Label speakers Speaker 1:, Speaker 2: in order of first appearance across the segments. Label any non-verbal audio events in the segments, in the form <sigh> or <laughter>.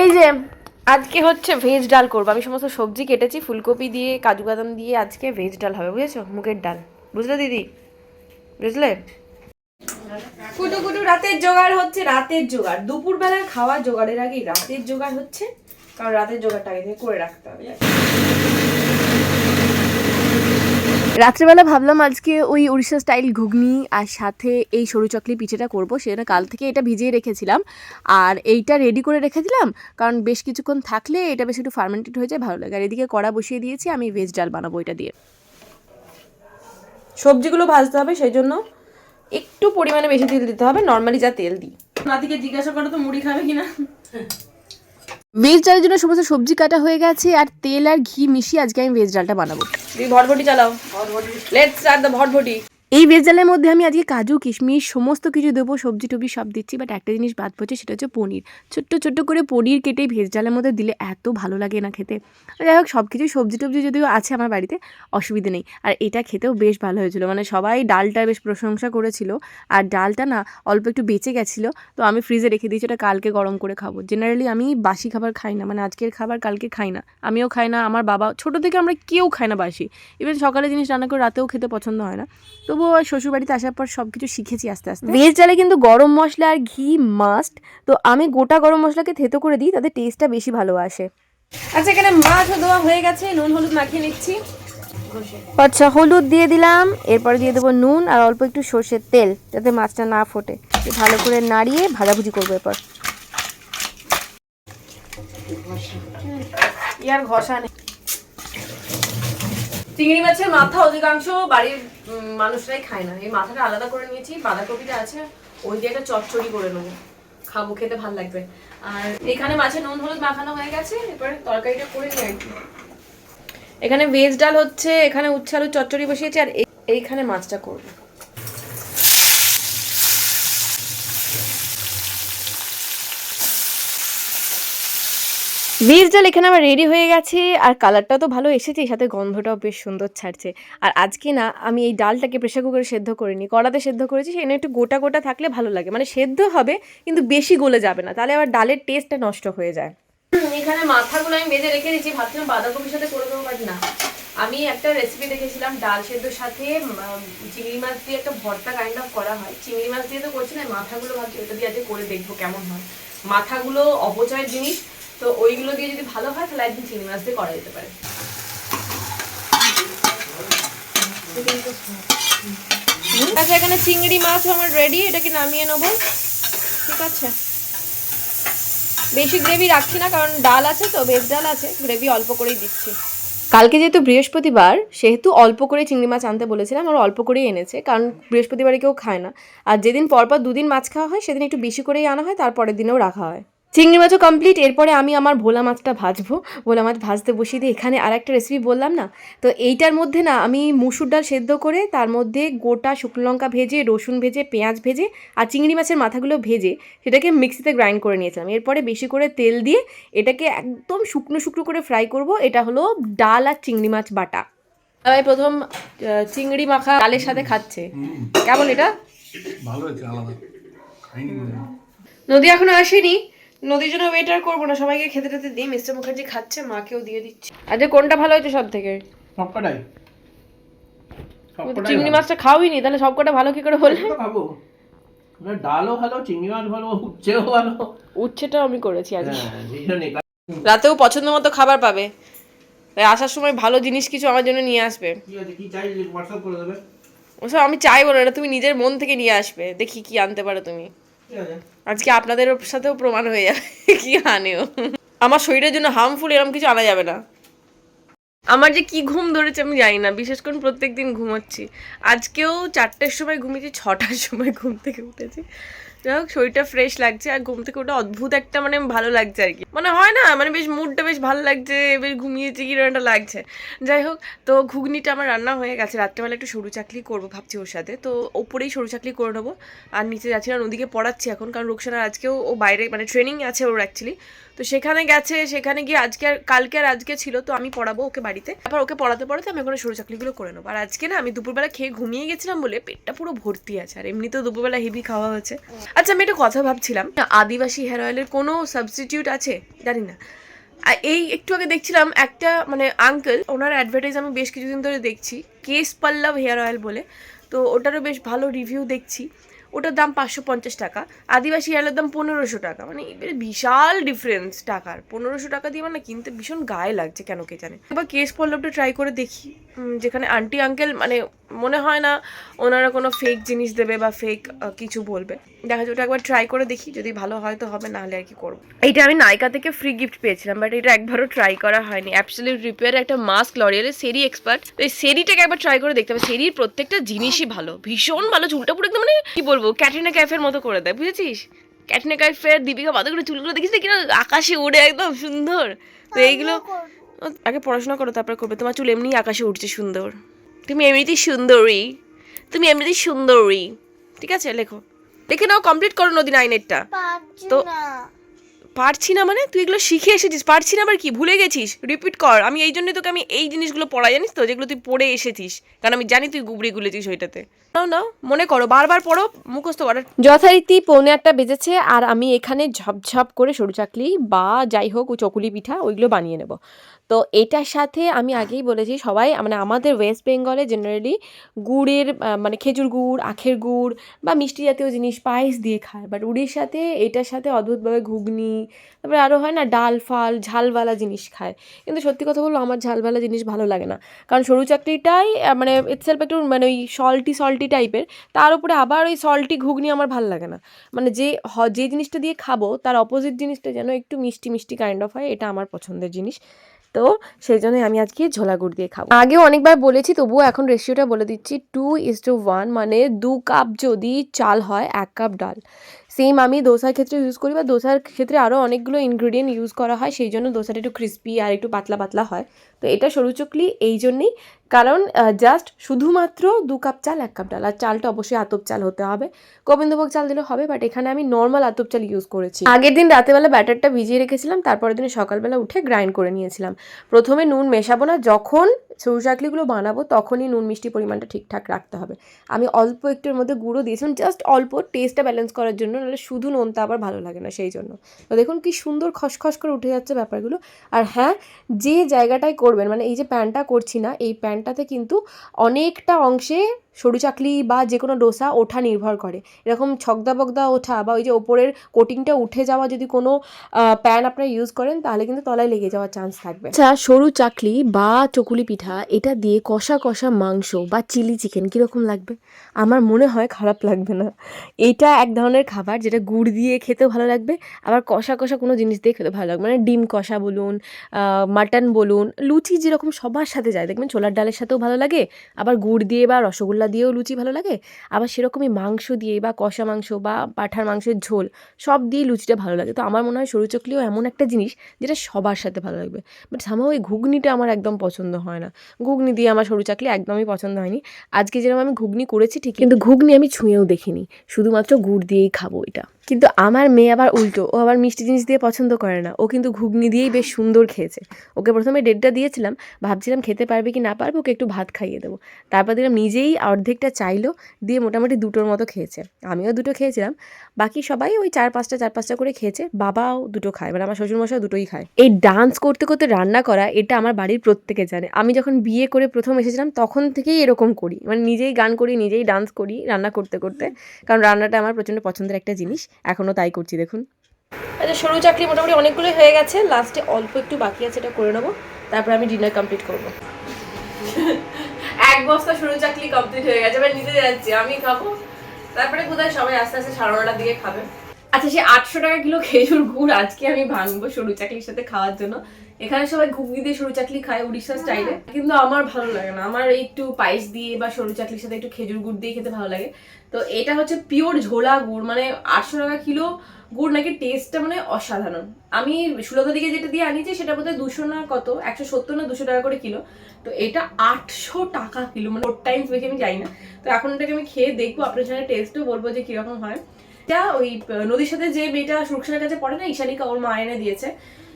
Speaker 1: এই যে আজকে হচ্ছে ভেজ ডাল করব। আমি সমস্ত সবজি কেটেছি ফুলকপি দিয়ে কাজু বাদাম দিয়ে আজকে ভেজ ডাল হবে বুঝেছ? মুগের ডাল। বুঝলে দিদি? বুঝলে? কুটু কুটু রাতের জোগাড় হচ্ছে রাতের জোগাড়। দুপুর বেলার খাওয়া জোগাড়ের আগেই রাতের জোগাড় হচ্ছে কারণ রাতের জোগাড়টা আগে থেকে করে রাখতে হবে। রাত্রেবেলা ভাবলাম আজকে ওই উড়িষ্যা স্টাইল ঘুগনি আর সাথে এই সরু চকলি পিঠেটা করব সেটা কাল থেকে এটা ভিজিয়ে রেখেছিলাম। আর এইটা রেডি করে রেখে দিলাম, কারণ বেশ কিছুক্ষণ থাকলে এটা বেশ একটু ফার্মেন্টেড হয়ে যায়, ভালো লাগে। আর এদিকে কড়া বসিয়ে দিয়েছি, আমি ভেজ ডাল বানাবো এটা দিয়ে। সবজিগুলো ভাজতে হবে, সেই জন্য একটু পরিমাণে বেশি তেল দিতে হবে নর্মালি যা তেল দিই। নাতিকে জিজ্ঞাসা করো তো মুড়ি খাবে কিনা। ভেজ ডালের জন্য সমস্ত সবজি কাটা হয়ে গেছে আর তেল আর ঘি মিশিয়ে আজকে আমি ভেজ ডালটা বানাবো। তুমি ভটভটি চালাও। ভটভটি। লেটস স্টার্ট দ্য ভটভটি। এই ভেজ ডালের মধ্যে আমি আজকে কাজু, কিশমিশ, সমস্ত কিছু দেবো, সবজি টবজি সব দিচ্ছি বাট একটা জিনিস বাদ পড়ছে, সেটা হচ্ছে পনির। ছোট্ট ছোট্ট করে পনির কেটে ভেজ ডালের মধ্যে দিলে এত ভালো লাগে না খেতে। যাই হোক সব কিছু সবজি টবজি যদিও আছে আমার বাড়িতে, অসুবিধে নেই। আর এটা খেতেও বেশ ভালো হয়েছিল। মানে সবাই ডালটার বেশ প্রশংসা করেছিল। আর ডালটা না অল্প একটু বেঁচে গেছিল, তো আমি ফ্রিজে রেখে দিয়েছি, ওটা কালকে গরম করে খাব। জেনারেলি আমি বাসি খাবার খাই না মানে আজকের খাবার কালকে খাই না। আমিও খাই না, আমার বাবা, ছোটো থেকে আমরা কেউ খাই না বাসি। ইভেন সকালে জিনিস রান্না করে রাতেও খেতে পছন্দ হয় না। তবুও শ্বশুর বাড়িতে আসার পর সব কিছু শিখেছি আস্তে আস্তে। ভেজ ডালে কিন্তু গরম মশলা আর ঘি মাস্ট তো আমি গোটা গরম মশলাকে থেতো করে দিই তাতে টেস্টটা বেশি ভালো আসে। আচ্ছা এখানে মাছও দেওয়া হয়ে গেছে নুন হলুদ মাখিয়ে নিচ্ছি। আচ্ছা হলুদ দিয়ে দিলাম এরপরে দিয়ে দেবো নুন আর অল্প একটু সর্ষের তেল যাতে মাছটা না ফোটে। ভালো করে নাড়িয়ে ভাজাভুজি করব এরপর। ইয়ার ঘষা নেই। চিংড়ি মাছের মাথা অধিকাংশ বাড়ির মানুষরাই খায় না। এই মাথাটা আলাদা করে নিয়েছি, বাঁধাকপিটা আছে, ওই দিয়ে একটা চচ্চড়ি করে নেব। খাব, খেতে ভালো লাগবে। আর এখানে মাছের নুন, হলুদ মাখানো হয়ে গেছে, এরপরে তরকারিটা করে নিই এখানে ভেজ ডাল হচ্ছে, এখানে উচ্ছে আলু চচ্চড়ি বসিয়েছি, আর এই- এইখানে মাছটা করব। ভেজ ডাল এখানে আমার রেডি হয়ে গেছে। আর কালারটাও তো ভালো এসেছে এর সাথে গন্ধটাও বেশ সুন্দর ছাড়ছে। আর আজকে না, আমি এই ডালটাকে প্রেশার কুকারে সেদ্ধ করিনি, কড়াতে সেদ্ধ করেছি সেখানে একটু গোটা গোটা থাকলে ভালো লাগে। মানে সেদ্ধ হবে, কিন্তু বেশি গলে যাবে না, তাহলে আবার ডালের টেস্টটা নষ্ট হয়ে যায়। এখানে মাথাগুলো আমি বেজে রেখে দিচ্ছি ভাবছিলাম বাঁধাকপির সাথে করে দেবো বাট না। আমি একটা রেসিপি দেখেছিলাম, ডাল সেদ্ধর সাথে চিংড়ি মাছ দিয়ে একটা ভর্তা কাইন্ড অফ করা হয়। চিংড়ি মাছ দিয়ে তো করছি না মাথাগুলো ভাবছি ওটা দিয়ে আজকে করে দেখব কেমন হয়। মাথাগুলো অপচয়ের জিনিস তো ওইগুলো দিয়ে যদি ভালো হয়, তাহলে একদিন চিংড়ি মাছ দিয়ে করা যেতে পারে আচ্ছা এখানে চিংড়ি মাছ আমার রেডি এটাকে নামিয়ে নেব। ঠিক আছে। বেশি গ্রেভি রাখছি না, কারণ ডাল আছে তো ভেজ ডাল আছে গ্রেভি অল্প করেই দিচ্ছি। কালকে যেহেতু বৃহস্পতিবার, সেহেতু অল্প করে চিংড়ি মাছ আনতে বলেছিলাম আর অল্প করেই এনেছে, কারণ বৃহস্পতিবারে কেউ খায় না। আর যেদিন পরপর দুদিন মাছ খাওয়া হয়, সেদিন একটু বেশি করেই আনা হয়, তারপরের দিনেও রাখা হয়। চিংড়ি মাছও কমপ্লিট এরপরে আমি আমার ভোলা মাছটা ভাজবো। ভোলা মাছ ভাজতে বসিয়ে দিয়ে এখানে আর একটা রেসিপি বললাম না? তো এইটার মধ্যে না আমি মুসুর ডাল সেদ্ধ করে তার মধ্যে গোটা শুকনো লঙ্কা ভেজে রসুন ভেজে পেঁয়াজ ভেজে আর চিংড়ি মাছের মাথাগুলো ভেজে সেটাকে মিক্সিতে গ্রাইন্ড করে নিয়েছিলাম। এরপরে বেশি করে তেল দিয়ে এটাকে একদম শুকনো শুকনো করে ফ্রাই করব। এটা হলো ডাল আর চিংড়ি মাছ বাটা। আমি প্রথম চিংড়ি মাখা ডালের সাথে খাচ্ছে। কেমন এটা?
Speaker 2: ভালো হয়েছে আলাদা। খাইনি।
Speaker 1: নদী এখনও আসেনি? নদীর জন্য ওয়েটার করব না সবাইকে খেতে টেতে দিই মিস্টার মুখার্জি খাচ্ছে মাকেও দিয়ে দিচ্ছি। আচ্ছা কোনটা ভালো হয়েছে সব থেকে
Speaker 2: সবকটাই
Speaker 1: চিংড়ি মাছটা খাওয়াই নি তাহলে সবকটা ভালো কি করে হলো?
Speaker 2: খাব। ডালও ভালো চিংড়ি মাছ ভালো উচ্ছেও ভালো।
Speaker 1: উচ্ছেটাও আমি করেছি আজকে
Speaker 2: হ্যাঁ।
Speaker 1: রাতেও পছন্দ মতো খাবার পাবে। তাই আসার সময় ভালো জিনিস কিছু আমার জন্য নিয়ে আসবে। ওসব আমি চাইব না এটা তুমি নিজের মন থেকে নিয়ে আসবে। দেখি কি আনতে পারো তুমি। আজকে আপনাদের সাথেও প্রমাণ হয়ে যাবে। কি আনেও আমার শরীরের জন্য হার্মফুল এরকম কিছু আনা যাবে না। আমার যে কি ঘুম ধরেছে আমি জানি না। বিশেষ করে প্রত্যেক দিন ঘুমাচ্ছি। আজকেও চারটের সময় ঘুমিয়েছি, ছটার সময় ঘুম থেকে উঠেছি। যাই হোক শরীরটা ফ্রেশ লাগছে আর ঘুম থেকে ওটা অদ্ভুত একটা মানে ভালো লাগছে আর কি। মানে হয় না মানে বেশ মুডটা বেশ ভালো লাগছে, বেশ ঘুমিয়েছি, কি একটা লাগছে। যাই হোক, তো ঘুগনিটা আমার রান্না হয়ে গেছে। রাত্রেবেলা একটু সরু চাকলি করব ভাবছি ওর সাথে। তো ওপরেই সরু চাকলি করে নেব। আর নিচে যাচ্ছি না নদীকে পড়াচ্ছি এখন, কারণ রুকসানার আজকেও ও বাইরে মানে ট্রেনিং আছে ওর অ্যাকচুয়ালি তো সেখানে গেছে, সেখানে গিয়ে আজকে আর, কালকে আর আজকে ছিল, তো আমি পড়াবো ওকে বাড়িতে। তারপর ওকে পড়াতে পড়াতে আমি ওখানে সরু চাকলিগুলো করে নেব। আর আজকে না, আমি দুপুরবেলা খেয়ে ঘুমিয়ে গেছিলাম বলে পেটটা পুরো ভর্তি আছে। আর এমনিতেও দুপুরবেলা হেভি খাওয়া হয়েছে। আচ্ছা আমি একটা কথা ভাবছিলাম। আদিবাসী হেয়ার অয়েলের কোনো সাবস্টিটিউট আছে? জানি না। এই একটু আগে দেখছিলাম একটা মানে আঙ্কেল ওনার অ্যাডভার্টাইজ আমি বেশ কিছুদিন ধরে দেখছি, কেস পল্লব হেয়ার অয়েল বলে। তো ওটারও বেশ ভালো রিভিউ দেখছি। ওটার দাম পাঁচশো পঞ্চাশ টাকা, আদিবাসী হেয়ারের দাম পনেরোশো টাকা। মানে এবারে বিশাল ডিফারেন্স টাকার। পনেরোশো টাকা দিয়ে মানে কিনতে ভীষণ গায়ে লাগছে, কেন কে জানে? এবার কেস পল্লবটা ট্রাই করে দেখি। যেখানে আন্টি আঙ্কেল মানে মনে হয় না ওনারা কোনো ফেক জিনিস দেবে বা ফেক কিছু বলবে। দেখা যায় ওটা একবার ট্রাই করে দেখি যদি ভালো হয় তো হবে নাহলে আর কি করব। এইটা আমি নাইকা থেকে ফ্রি গিফট পেয়েছিলাম বাট এটা একবারও ট্রাই করা হয়নি। অ্যাবসলিউট রিপেয়ার একটা মাস্ক লরিয়ালের সেরি এক্সপার্ট তো এই সেরিটাকে একবার ট্রাই করে দেখতে হবে। সেরির প্রত্যেকটা জিনিসই ভালো ভীষণ ভালো চুলটা পুরো একদম মানে কি বলব ক্যাটরিনা ক্যাফের মতো করে দেয় বুঝেছিস? ক্যাটরিনা ক্যাফের দীপিকা পাদুকোর চুলগুলো দেখিস না কিনা আকাশে উড়ে একদম সুন্দর। তো এইগুলো আগে পড়াশোনা করো তারপর করবে। তোমার চুল এমনি আকাশে উঠছে সুন্দর। তুমি এমনিতেই সুন্দরী। তুমি এমনিতেই সুন্দরী। ঠিক আছে লেখো। দেখে নাও কমপ্লিট করো নদী নাইনেরটা তো- পারছি না মানে? তুই এগুলো শিখে এসেছিস। পারছি না আবার কি? ভুলে গেছিস? রিপিট কর। আমি এই জন্যই তোকে আমি এই জিনিসগুলো পড়াই জানিস তো? যেগুলো তুই পড়ে এসেছিস। কারণ আমি জানি তুই গুবড়ি গুলেছিস ওইটাতে। নাও নাও মনে করো। বারবার পড়ো মুখস্থ করার। যথারীতি পৌনে আটটা বেজেছে আর আমি এখানে ঝপঝপ করে সরু চাকলি বা যাই হোক ও চকুলি পিঠা ওইগুলো বানিয়ে নেব। তো এটার সাথে আমি আগেই বলেছি, সবাই মানে আমাদের ওয়েস্ট বেঙ্গলে জেনারেলি গুড়ের মানে খেজুর গুড়, আখের গুড় বা মিষ্টি জাতীয় জিনিস পায়েস দিয়ে খায়। বাট উড়িষ্যাতে এটার সাথে অদ্ভুতভাবে ঘুগনি, তারপরে আরও হয় না, ডাল, ফাল, ঝালওয়ালা জিনিস খায়। কিন্তু সত্যি কথা বলল আমার ঝালওয়ালা জিনিস ভালো লাগে না। কারণ সরু চাকরিটাই মানে ইটসেলফ একটু মানে ওই সল্টি সল্টি টাইপের তার উপরে আবার ওই সল্টি ঘুগনি আমার ভালো লাগে না। মানে যে যে জিনিসটা দিয়ে খাব, তার অপোজিট জিনিসটা যেন একটু মিষ্টি মিষ্টি কাইন্ড অফ হয়, এটা আমার পছন্দের জিনিস। তো সেই জন্যই আমি আজকে ঝোলা গুড় দিয়ে খাব। আগেও অনেকবার বলেছি, তবুও এখন রেশিওটা বলে দিচ্ছি টু ইস টু ওয়ান মানে দু কাপ যদি চাল হয়, এক কাপ ডাল। সেম আমি দোসার ক্ষেত্রে ইউজ করি বা দোসার ক্ষেত্রে আরও অনেকগুলো ইনগ্রিডিয়েন্ট ইউজ করা হয়, সেই জন্য দোসাটা একটু ক্রিস্পি আর একটু পাতলা পাতলা হয়। তো এটা সরু চকলি, এই জন্যেই কারণ জাস্ট শুধুমাত্র দু কাপ চাল, এক কাপ ডাল। আর চালটা অবশ্যই আতপ চাল হতে হবে। গোবিন্দভোগ চাল দিলে হবে বাট এখানে আমি নর্মাল আতপ চাল ইউজ করেছি। আগের দিন রাতেবেলা ব্যাটারটা ভিজিয়ে রেখেছিলাম, তারপরের দিন সকালবেলা উঠে গ্রাইন্ড করে নিয়েছিলাম। প্রথমে নুন মেশাবো না, যখন সরু চাকলিগুলো বানাবো, তখনই নুন মিষ্টি পরিমাণটা ঠিকঠাক রাখতে হবে। আমি অল্প একটুর মধ্যে গুঁড়ো দিয়েছিলাম জাস্ট অল্প টেস্টটা ব্যালেন্স করার জন্য, নাহলে শুধু নুনটা আবার ভালো লাগে না সেই জন্য। তো দেখুন কি সুন্দর খসখস করে উঠে যাচ্ছে ব্যাপারগুলো। আর হ্যাঁ যে জায়গাটায় করবেন মানে এই যে প্যানটা করছি না, এই প্যানটাতে কিন্তু অনেকটা অংশে সরু চাকলি বা যে কোনো ডোসা ওঠা নির্ভর করে। এরকম ছকদা বগদা ওঠা বা ওই যে ওপরের কোটিংটা উঠে যাওয়া যদি কোনো প্যান আপনারা ইউজ করেন তাহলে কিন্তু তলায় লেগে যাওয়ার চান্স থাকবে। আচ্ছা সরু চাকলি বা চকুলি পিঠা এটা দিয়ে কষা কষা মাংস বা চিলি চিকেন কীরকম লাগবে? আমার মনে হয় খারাপ লাগবে না। এটা এক ধরনের খাবার যেটা গুড় দিয়ে খেতেও ভালো লাগবে আবার কষা কষা কোনো জিনিস দিয়ে খেতে ভালো লাগবে। মানে ডিম কষা বলুন মাটন বলুন লুচি যেরকম সবার সাথে যায়। দেখবেন ছোলার ডালের সাথেও ভালো লাগে আবার গুড় দিয়ে বা রসগোল্লা দিয়েও লুচি ভালো লাগে, আবার সেরকমই মাংস দিয়ে বা কষা মাংস বা পাঠার মাংসের ঝোল, সব দিয়ে লুচিটা ভালো লাগে। তো আমার মনে হয় সরু চকলিও এমন একটা জিনিস যেটা সবার সাথে ভালো লাগবে। বাট সামাও ওই ঘুগনিটা আমার একদম পছন্দ হয় না। ঘুগনি দিয়ে আমার সরু চাকলি একদমই পছন্দ হয়নি। আজকে যেরকম আমি ঘুগনি করেছি ঠিক কিন্তু ঘুগনি আমি ছুঁয়েও দেখিনি। শুধুমাত্র গুড় দিয়েই খাব এটা। কিন্তু আমার মেয়ে আবার উল্টো, ও আবার মিষ্টি জিনিস দিয়ে পছন্দ করে না। ও কিন্তু ঘুগনি দিয়েই বেশ সুন্দর খেয়েছে। ওকে প্রথমে ডেটটা দিয়েছিলাম, ভাবছিলাম খেতে পারবে কি না পারবে, ওকে একটু ভাত খাইয়ে দেবো। তারপর দেখলাম নিজেই অর্ধেকটা চাইলো, দিয়ে মোটামুটি দুটোর মতো খেয়েছে। আমিও দুটো খেয়েছিলাম। বাকি সবাই ওই চার পাঁচটা চার পাঁচটা করে খেয়েছে। বাবাও দুটো খায় মানে আমার শ্বশুরমশাও দুটোই খায়। এই ডান্স করতে করতে রান্না করা, এটা আমার বাড়ির প্রত্যেকে জানে। আমি যখন বিয়ে করে প্রথম এসেছিলাম, তখন থেকেই এরকম করি। মানে নিজেই গান করি, নিজেই ডান্স করি, রান্না করতে করতে। কারণ রান্নাটা আমার প্রচণ্ড পছন্দের একটা জিনিস। এখনও তাই করছি, দেখুন। আচ্ছা সরু চাকরি মোটামুটি অনেকগুলোই হয়ে গেছে। লাস্টে অল্প একটু বাকি আছে, এটা করে নেব। তারপর আমি ডিনার কমপ্লিট করব। এক বস্তা সরু চাকলি কমপ্লিট হয়ে গেছে, এবার নিতে যাচ্ছি, আমি খাব। তারপরে কোথায় সবাই আস্তে আস্তে সাড়ে নটার দিকে খাবে। আচ্ছা সে আটশো টাকা কিলো খেজুর গুড় আজকে আমি ভাঙবো সরু চাকলির সাথে খাওয়ার জন্য। এখানে সবাই ঘুগনি দিয়ে সরু চাকলি খায় উড়িষ্যা স্টাইলে। কিন্তু আমার ভালো লাগে না। আমার একটু পায়েস দিয়ে বা সরু চাকলির সাথে একটু খেজুর গুড় দিয়ে খেতে ভালো লাগে। তো এটা হচ্ছে পিওর ঝোলা গুড় মানে আটশো টাকা কিলো গুড় নাকি টেস্টটা মানে অসাধারণ। আমি সুলতা দিকে যেটা দিয়ে আনিয়েছি সেটা বোধহয় দুশো না কত একশো সত্তর না দুশো টাকা করে কিলো। তো এটা আটশো টাকা কিলো মানে ফোর টাইমস বেশি আমি যাই না। তো এখন এটাকে আমি খেয়ে দেখব আপনার সাথে টেস্টও বলব যে কীরকম হয়। এটা ওই নদীর সাথে যে মেয়েটা সুরক্ষার কাছে পড়ে না ঈশানিকা ওর মা এনে দিয়েছে।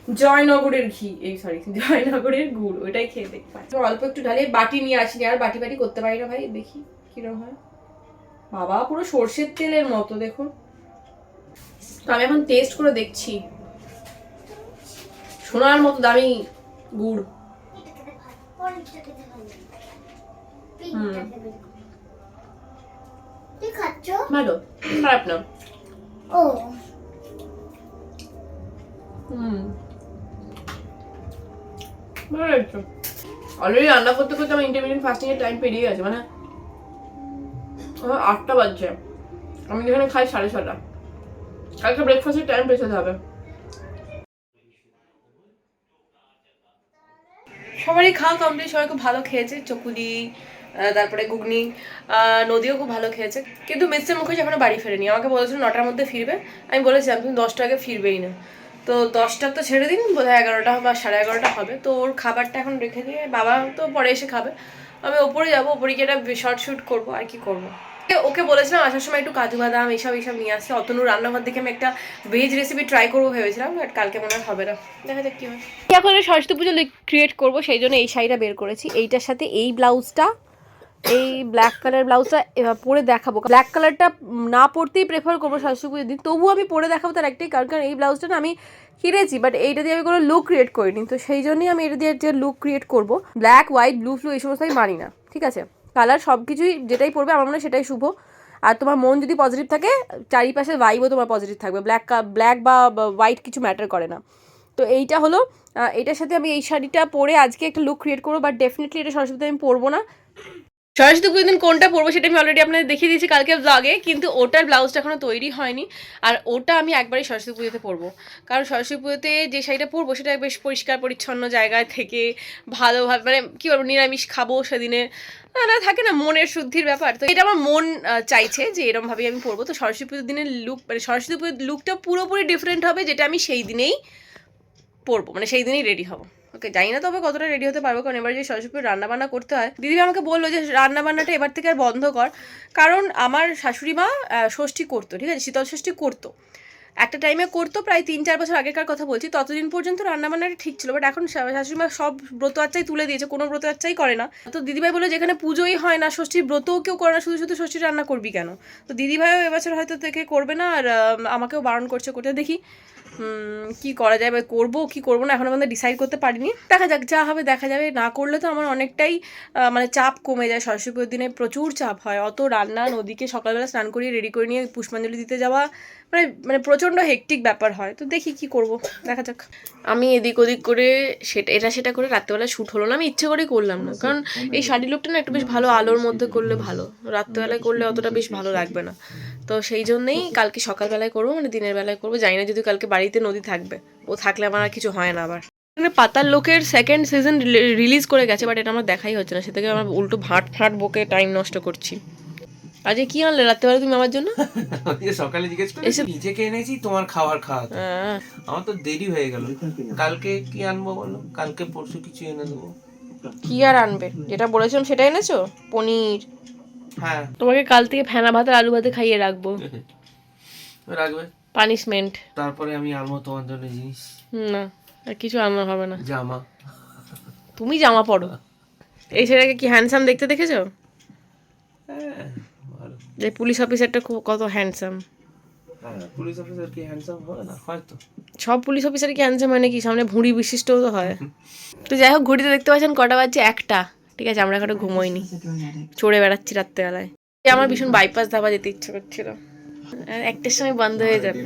Speaker 1: জয়নগরের ঘি এই সরি জয়নগরের গুড় ওইটাই খেয়ে দেখতে পাই অল্প একটু ঢালিয়ে বাটি নিয়ে আসিনি আর বাটি বাটি করতে পারি না ভাই দেখি কীরকম হয়। বাবা পুরো সর্ষের তেলের মতো দেখুন। তো আমি এখন টেস্ট করে দেখছি। সোনার মতো দামি গুড়। ভালো খারাপ না।
Speaker 3: ও।
Speaker 1: হুম। অলরেডি রান্না করতে করতে আমার ইন্টারমিডিয়েট ফাস্টিং এর টাইম পেরিয়ে গেছে মানে আটটা বাজছে। আমি যেখানে খাই সাড়ে ছটা কালকে ব্রেকফাস্টের টাইম পেছাতে হবে। সবারই খাওয়া কমপ্লিট সবাই খুব ভালো খেয়েছে। চকুলি তারপরে ঘুগনি নদীও খুব ভালো খেয়েছে। কিন্তু মিস্টার মুখোশ এখনও বাড়ি ফেরেনি। আমাকে বলেছিল নটার মধ্যে ফিরবে। আমি বলেছিলাম, তুমি দশটা আগে ফিরবেই না। তো দশটা তো ছেড়ে দিন, বোধহয় এগারোটা বা সাড়ে এগারোটা হবে। তো ওর খাবারটা এখন রেখে দিয়ে বাবা তো পরে এসে খাবে। আমি ওপরে যাব, ওপরে গিয়ে একটা শর্ট শুট করব, আর কি করব। ওকে- বলেছিলাম আসার সময় একটু কাজু বাদাম এইসব এইসব নিয়ে আসতে। অতনু রান্নাঘর দেখে আমি একটা ভেজ রেসিপি ট্রাই করব ভেবেছিলাম বাট কালকে মনে হয় হবে না। দেখা যাক কি হয়। এখন সরস্বতী পুজো ক্রিয়েট করব, সেই জন্য এই শাড়িটা বের করেছি। এইটার সাথে এই ব্লাউজটা এই ব্ল্যাক কালার ব্লাউজটা পরে দেখাবো। ব্ল্যাক কালারটা না পরতেই প্রেফার করব সরস্বতী পুজোর দিন। তবুও আমি পরে দেখাবো তার একটাই কারণ কারণ এই ব্লাউজটা না আমি কিনেছি বাট এইটা দিয়ে আমি কোনো লুক ক্রিয়েট করিনি। তো সেই জন্যই আমি এটা দিয়ে যে লুক ক্রিয়েট করব ব্ল্যাক হোয়াইট ব্লু ফ্লু এই সমস্ত আমি মানি না, ঠিক আছে? কালার সব কিছুই যেটাই পড়বে আমার মনে হয় সেটাই শুভ। আর তোমার মন যদি পজিটিভ থাকে, চারিপাশের ভাইবও তোমার পজিটিভ থাকবে। ব্ল্যাক ব্ল্যাক বা হোয়াইট কিছু ম্যাটার করে না। তো এইটা হলো এটার সাথে আমি এই শাড়িটা পরে আজকে একটা লুক ক্রিয়েট করব বাট ডেফিনেটলি এটা সরস্বতী আমি পরবো না। সরস্বতী পুজোর দিন কোনটা পরবো সেটা আমি অলরেডি আপনাদের দেখিয়ে দিয়েছি কালকে ব্লগে কিন্তু ওটার ব্লাউজটা এখনও তৈরি হয়নি, আর ওটা আমি একবারই সরস্বতী পুজোতে পরবো। কারণ সরস্বতী পুজোতে যে শাড়িটা পরবো সেটা বেশ পরিষ্কার, পরিচ্ছন্ন জায়গায় থেকে ভালোভাবে মানে কী বলব, নিরামিষ খাব সেদিনে। না না, থাকে না, মনের শুদ্ধির ব্যাপার। তো এটা আমার মন চাইছে যে এরমভাবেই আমি পরবো। তো সরস্বতী পুজোর দিনের লুক মানে সরস্বতী পুজোর লুকটা পুরোপুরি ডিফারেন্ট হবে, যেটা আমি সেই দিনেই পরবো মানে সেই দিনেই রেডি হব। ওকে জানি না তবে কতটা রেডি হতে পারব, কারণ এবার যে সরস্বতী পুজোর রান্না বান্না করতে হয়, দিদি আমাকে বলল যে রান্নাবান্নাটা এবার থেকে আর বন্ধ কর, কারণ আমার শাশুড়ি মা ষষ্ঠী করতো, ঠিক আছে, শীতল ষষ্ঠী করতো। একটা টাইমে করতো, প্রায় তিন চার বছর আগেকার কথা বলছি, ততদিন পর্যন্ত রান্নাবান্নাটা ঠিক ছিল বাট এখন শাশুড়ি মা সব ব্রত আচ্ছাই তুলে দিয়েছে, কোনো ব্রত আচ্ছাই করে না। তো দিদিভাই বলে যেখানে পুজোই হয় না, ষষ্ঠীর ব্রতও কেউ করে না, শুধু শুধু ষষ্ঠীর রান্না করবি কেন? তো দিদিভাইও এবছর হয়তো থেকে করবে না, আর আমাকেও বারণ করছে, করতে দেখি। কি করা যায় বা করব, কি করব না, এখন আমাদের ডিসাইড করতে পারিনি। দেখা যাক, যা হবে দেখা যাবে। না করলে তো আমার অনেকটাই মানে চাপ কমে যায়। সরস্বতী পুজোর দিনে প্রচুর চাপ হয়। অত রান্না, নদীকে সকালবেলা স্নান করিয়ে রেডি করে নিয়ে পুষ্পাঞ্জলি দিতে যাওয়া মানে মানে প্রচণ্ড হেকটিক ব্যাপার হয়। তো দেখি কি করব, দেখা যাক। আমি এদিক ওদিক করে সেটা, এটা সেটা করে রাত্রেবেলা শ্যুট হলো না, আমি ইচ্ছে করেই করলাম না। কারণ এই শাড়ি লুকটা না একটু বেশ ভালো, আলোর মধ্যে করলে ভালো। রাত্রেবেলায় করলে অতটা বেশ ভালো লাগবে না। তো সেই জন্যেই কালকে সকালবেলায় করব মানে দিনের বেলায় করব। জানি না যদি কালকে বাড়িতে নদী থাকবে ও থাকলে আমার আর কিছু হয় না আবার। মানে পাতার লোকের সেকেন্ড সিজন রিলিজ করে গেছে বাট এটা আমার দেখাই হচ্ছে না। সে থেকে আমার উল্টো ভাট ফাট বকে টাইম নষ্ট করছি। আজকে কি আনলে রাত্রেবেলা তুমি আমার জন্য?
Speaker 2: সকালে জিজ্ঞেস করি
Speaker 1: এসব-
Speaker 2: নিজেকে এনেছি তোমার খাবার খাওয়াতে
Speaker 1: আহ,
Speaker 2: আমার তো দেরি হয়ে গেল। কালকে কি আনব বলো? কালকে পরশু কিছু এনে দেবো।
Speaker 1: কি আর আনবে? যেটা বলেছিলাম সেটা এনেছো? পনির?
Speaker 2: হ্যাঁ।
Speaker 1: তোমাকে কাল থেকে ফেনা ভাত আর আলু ভাতে খাইয়ে রাখব। <laughs>
Speaker 2: রাখবে?
Speaker 1: পানিশমেন্ট
Speaker 2: তারপরে আমি আনব তোমার জন্য জিনিস।
Speaker 1: না আর কিছু আনা হবে না।
Speaker 2: জামা।
Speaker 1: তুমি জামা পরো। এই ছেলেকে কি হ্যান্ডসাম দেখতে দেখেছ?
Speaker 2: হ্যাঁ
Speaker 1: যে পুলিশ অফিসারটা কত হ্যান্ডসাম
Speaker 2: হ্যাঁ পুলিশ অফিসার কি হ্যান্ডসাম হবে না? হয়তো।
Speaker 1: সব পুলিশ অফিসার কি হ্যান্ডসাম হয় নাকি? সামনে ভুঁড়ি বিশিষ্টও তো হয়। তো যাই হোক ঘড়িতে দেখতে পাচ্ছেন কটা বাজছে? একটা। ঠিক আছে আমরা এখনও ঘুমোইনি। চড়ে বেড়াচ্ছি রাত্রেবেলায়। এই আমার ভীষণ বাইপাস ধাবা যেতে ইচ্ছে করছিল। একটার সময় বন্ধ হয়ে যাবে।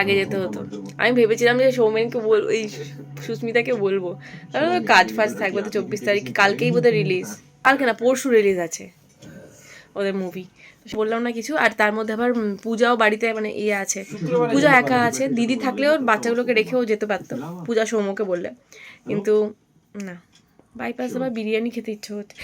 Speaker 1: আগে যেতে হতো। আমি ভেবেছিলাম যে সৌমেনকে বল এই সুস্মিতাকে বলব। কারণ কাজ ফাজ থাকবে তো চব্বিশ তারিখ কালকেই বোধহয় রিলিজ কালকে না পরশু রিলিজ আছে ওদের মুভি বললাম না কিছু আর তার মধ্যে আবার পূজাও বাড়িতে মানে ইয়ে আছে। পূজা একা আছে দিদি থাকলেও বাচ্চাগুলোকে রেখেও যেতে পারতো। পূজা সৌমকে বললে। কিন্তু না। বাইপাস আমার বিরিয়ানি খেতে ইচ্ছে হচ্ছে